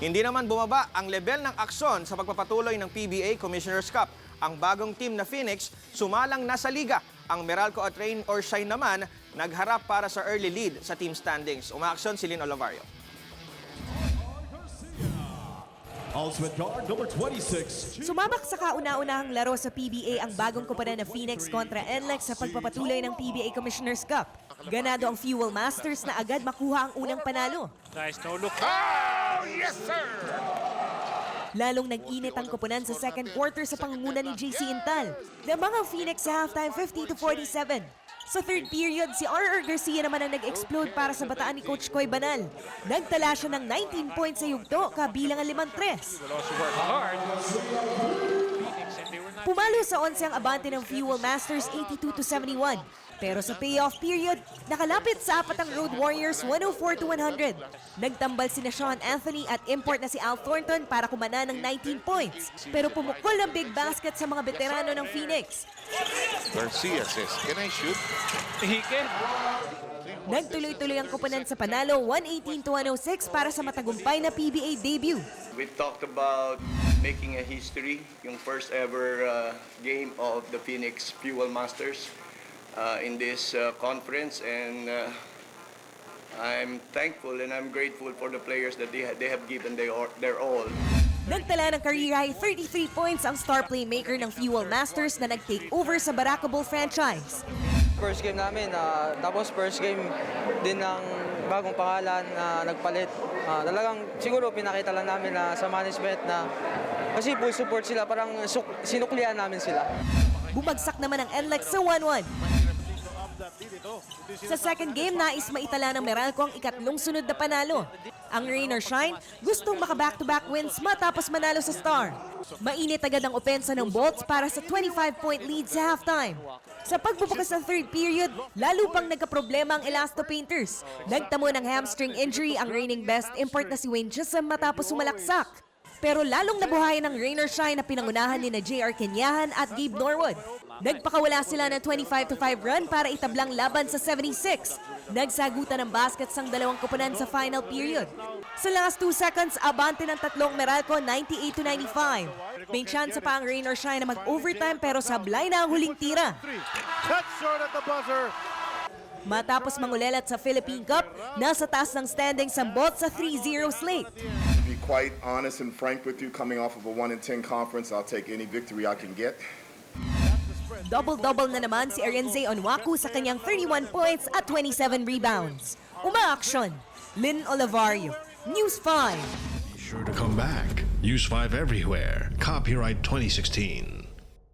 Hindi naman bumaba ang level ng aksyon sa pagpapatuloy ng PBA Commissioner's Cup. Ang bagong team na Phoenix sumalang na sa liga. Ang Meralco at Rain or Shine naman nagharap para sa early lead sa team standings. Umaaksyon si Lynn Olivario. Ultimate guard number 26. Sumabak sa kauna-unahang laro sa PBA ang bagong koponan na Phoenix kontra NLEX sa pagpapatuloy ng PBA Commissioner's Cup. Ganado ang Fuel Masters na agad makuha ang unang panalo. Nice no look. Lalong nag-init ang koponan sa second quarter sa pangunguna ni JC Intal. Namang ang Phoenix sa halftime 50 to 47. Sa third period, si R.R. Garcia naman ang nag-explode para sa bataan ni Coach Koy Banal. Nagtala siya ng 19 points sa yugto, kabilang ang limang tres. Pumalo sa 11 ang abante ng Fuel Masters 82 to 71. Pero sa payoff period, nakalapit sa apat ang Road Warriors 104 to 100. Nagtambal sina Sean Anthony at import na si Al Thornton para kumana ng 19 points. Pero pumukol ang big basket sa mga veterano ng Phoenix. Garcia says, can I shoot? he can. Nagtuloy-tuloy ang kupunan sa panalo 118 to 106 para sa matagumpay na PBA debut. We talked about making a history, yung first ever uh, game of the Phoenix Fuel Masters uh, in this uh, conference and uh, I'm thankful and I'm grateful for the players that they, ha- they have given their, their all. Nagtala ng career high 33 points ang star playmaker ng Fuel Masters na nag-take over sa Baraka Bull franchise. First game namin, ah, tapos first game din ng bagong pangalan na nagpalit. Ah, talagang siguro pinakita lang namin na sa management na kasi full support sila, parang sinuklian namin sila. Bumagsak naman ang NLEX sa 1-1. Sa second game, nais maitala ng Meralco ang ikatlong sunod na panalo. Ang Rain or Shine, gustong maka back-to-back wins matapos manalo sa Star. Mainit agad ang opensa ng Bolts para sa 25-point lead sa halftime. Sa pagbubukas ng third period, lalo pang nagkaproblema ang Elasto Painters. Nagtamo ng hamstring injury ang reigning best import na si Wayne Chisholm matapos sumalaksak. Pero lalong nabuhayan ng rain or shine na pinangunahan ni na JR Kenyahan at Gabe Norwood. Nagpakawala sila ng 25-5 run para itablang laban sa 76. Nagsagutan ng baskets ang dalawang koponan sa final period. Sa last 2 seconds, abante ng tatlong Meralco 98-95. May chance pa ang rain or shine na mag-overtime pero sablay na ang huling tira. Matapos mangulelat sa Philippine Cup, nasa taas ng standings ang bot sa 3-0 slate. Be quite honest and frank with you, coming off of a 1 in 10 conference, I'll take any victory I can get. Double-double na naman si Arenze Onwaku sa kanyang 31 points at 27 rebounds. Umaaksyon, Lynn Olivario, News 5. Be sure to come back. Use 5 everywhere. Copyright 2016.